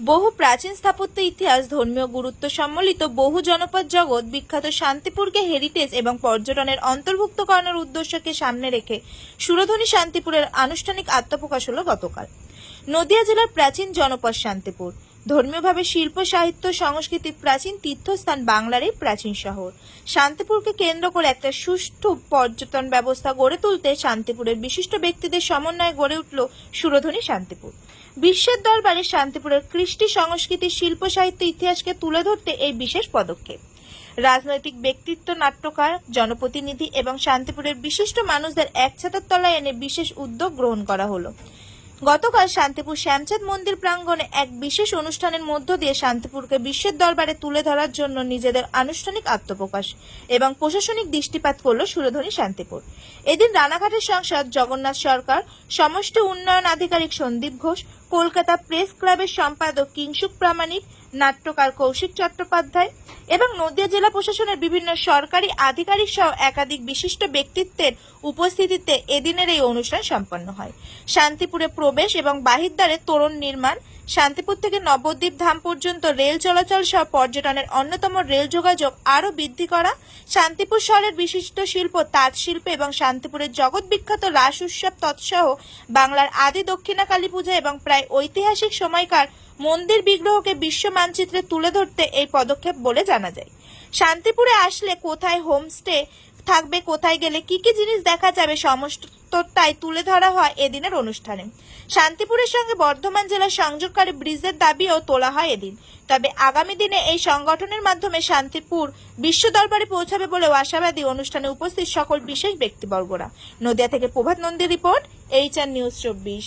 বহু প্রাচীন স্থাপত্য ইতিহাস ধর্মীয় গুরুত্ব সম্মিলিত বহু জনপদ জগৎ বিখ্যাত শান্তিপুরকে হেরিটেজ এবং পর্যটনের অন্তর্ভুক্ত করানোর উদ্দেশ্যকে সামনে রেখে সুরধনী শান্তিপুরের আনুষ্ঠানিক আত্মপ্রকাশ হলো গতকাল। নদিয়া জেলার প্রাচীন জনপদ শান্তিপুর। ধর্মীয়ভাবে শিল্প, সাহিত্য, সংস্কৃতির প্রাচীন তীর্থস্থান বাংলার এই প্রাচীন শহর। শান্তিপুরকে কেন্দ্র করে একটা সুষ্ঠু পর্যটন ব্যবস্থা গড়ে তুলতে শান্তিপুরের বিশিষ্ট ব্যক্তিদের সমন্বয়ে গড়ে উঠল সুরধনী শান্তিপুর। বিশ্বের দরবারে শান্তিপুরের কৃষ্টি সংস্কৃতি শিল্প সাহিত্য ইতিহাসকে তুলে ধরতে এই বিশেষ পদক্ষেপ। রাজনৈতিক ব্যক্তিত্ব নাট্যকার, জনপ্রতিনিধি এবং শান্তিপুরের বিশিষ্ট মানুষদের এক ছাতার তলায় এনে বিশেষ উদ্যোগ গ্রহণ করা হলো। গতকাল শান্তিপুর শ্যামচাঁদ মন্দির প্রাঙ্গণে এক বিশেষ অনুষ্ঠানের মধ্য দিয়ে শান্তিপুরকে বিশ্বের দরবারে তুলে ধরার জন্য নিজেদের আনুষ্ঠানিক আত্মপ্রকাশ এবং প্রশাসনিক দৃষ্টিপাত করল সুরধনী শান্তিপুর। এদিন রানাঘাটের সাংসদ জগন্নাথ সরকার, সমষ্টি উন্নয়ন আধিকারিক সন্দীপ ঘোষ, কলকাতা প্রেস ক্লাবের সম্পাদক কিংসুক প্রামাণিক নাট্যকার কৌশিক চট্টোপাধ্যায় এবং নদিয়া জেলা প্রশাসনের বিভিন্ন সরকারি আধিকারিক সহ একাধিক বিশিষ্ট ব্যক্তিত্বের উপস্থিতিতে এদিনের এই অনুষ্ঠান সম্পন্ন হয়। শান্তিপুরে প্রবেশ এবং বাহিরদ্বারে তোরণ নির্মাণ, শান্তিপুর থেকে নবদ্বীপ ধাম পর্যন্ত রেল চলাচল সহ পর্যটনের অন্যতম রেল যোগাযোগ আরও বৃদ্ধি করা, শান্তিপুর শহরের বিশিষ্ট শিল্প তাঁত শিল্প এবং শান্তিপুরের জগৎ বিখ্যাত রাস উৎসব তৎসহ বাংলার আদি দক্ষিণা কালী পূজা এবং প্রায় ঐতিহাসিক সময়কার মন্দির বিগ্রহকে বিশ্ব মানচিত্রে তুলে ধরতে এই পদক্ষেপ বলে জানা যায়। শান্তিপুরে আসলে কোথায় হোমস্টে থাকবে, কোথায় গেলে কি কি জিনিস দেখা যাবে সমস্তটাই তুলে ধরা হয় এদিনের অনুষ্ঠানে। শান্তিপুরের সঙ্গে বর্ধমান জেলার সংযোগকারী ব্রিজের দাবিও তোলা হয় এদিন। তবে আগামী দিনে এই সংগঠনের মাধ্যমে শান্তিপুর বিশ্ব দরবারে পৌঁছাবে বলেও আশাবাদী অনুষ্ঠানে উপস্থিত সকল বিশেষ ব্যক্তিবর্গরা। নদিয়া থেকে প্রভাত নন্দীর রিপোর্ট এইচ আর নিউজ চব্বিশ।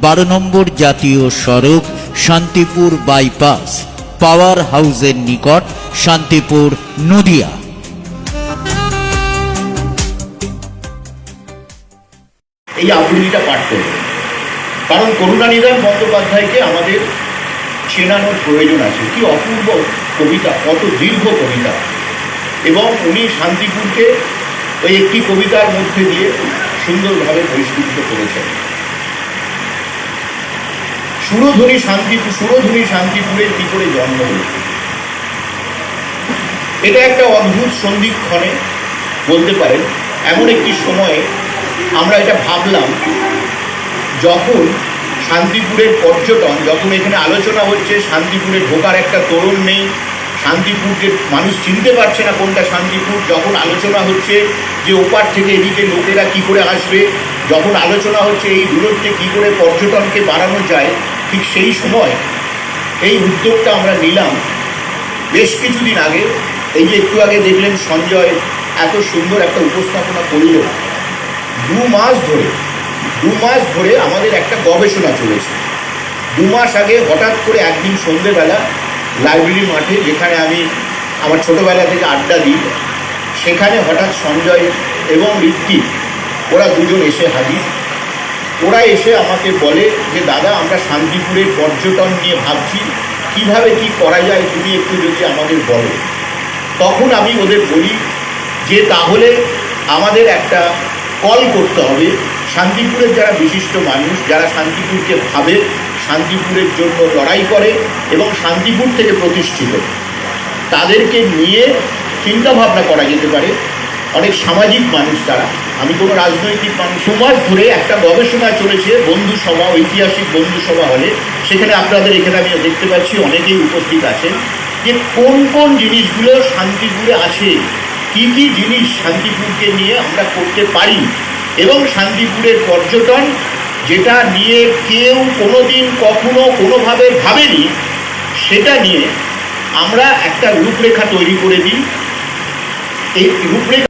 বারো নম্বর জাতীয় সড়ক, শান্তিপুর বাইপাস, পাওয়ার হাউসের নিকট, শান্তিপুর, নদিয়া। এই আবৃত্তিটা পাঠ করবে। কারণ করুণানিধান বন্দ্যোপাধ্যায়কে আমাদের চেনানোর প্রয়োজন আছে। কি অপূর্ব কবিতা, কত দীর্ঘ কবিতা। এবং উনি শান্তিপুরকে ওই একটি কবিতার মধ্যে দিয়ে সুন্দরভাবে পরিস্কৃত করেছেন। সুরধ্বনি শান্তিপুর সুরধ্বনি শান্তিপুরের কি করে জন্ম এটা একটা অদ্ভুত সন্ধিক্ষণে বলতে পারেন। এমন একটি সময়ে আমরা এটা ভাবলাম, যখন শান্তিপুরের পর্যটন, যখন এখানে আলোচনা হচ্ছে, শান্তিপুরে ঢোকার একটা তরুণ নেই, শান্তিপুরকে মানুষ চিনতে পারছে না কোনটা শান্তিপুর, যখন আলোচনা হচ্ছে যে ওপার থেকে এদিকে লোকেরা কি করে আসবে, যখন আলোচনা হচ্ছে এই দূরত্বে কি করে পর্যটনকে বাড়ানো যায় ঠিক সেই সময় এই উদ্যোগটা আমরা নিলাম। বেশ কিছুদিন আগে, এই যে একটু আগে দেখলেন সঞ্জয়, এত সুন্দর একটা উপস্থাপনা করল। দু মাস ধরে, দু মাস ধরে আমাদের একটা গবেষণা চলেছে। দু মাস আগে হঠাৎ করে একদিন সন্ধেবেলা লাইব্রেরি মাঠে, যেখানে আমি আমার ছোটোবেলা থেকে আড্ডা দিই, সেখানে হঠাৎ সঞ্জয় এবং ঋত্বিক, ওরা দুজন এসে হাজির। ওরা এসে আমাকে বলে যে, দাদা, আমরা শান্তিপুরের পর্যটন নিয়ে ভাবছি। কীভাবে কি করা যায় তুমি একটু যদি আমাদের বলো। তখন আমি ওদের বলি যে, তাহলে আমাদের একটা কল করতে হবে। শান্তিপুরের যারা বিশিষ্ট মানুষ, যারা শান্তিপুরকে ভাবে, শান্তিপুরের জন্য লড়াই করে এবং শান্তিপুর থেকে প্রতিষ্ঠিত, তাদেরকে নিয়ে চিন্তাভাবনা করা যেতে পারে। অনেক সামাজিক মানুষ তারা। আমি কোনো রাজনৈতিক মানুষ সমাজ ধরে একটা গবেষণা চলেছে, বন্ধু সভা, ঐতিহাসিক বন্ধু সভা হলে। সেখানে আপনাদের এখানে আমি দেখতে পাচ্ছি, অনেকেই উপস্থিত আছেন যে কোন কোন জিনিসগুলো শান্তিপুরে আছে, কি কি জিনিস শান্তিপুরকে নিয়ে আমরা করতে পারি। এবং শান্তিপুরের পর্যটন, যেটা নিয়ে কেউ কোনোদিন কখনো কোনোভাবে ভাবেনি, সেটা নিয়ে আমরা একটা রূপরেখা তৈরি করে দিই। এই রূপরেখা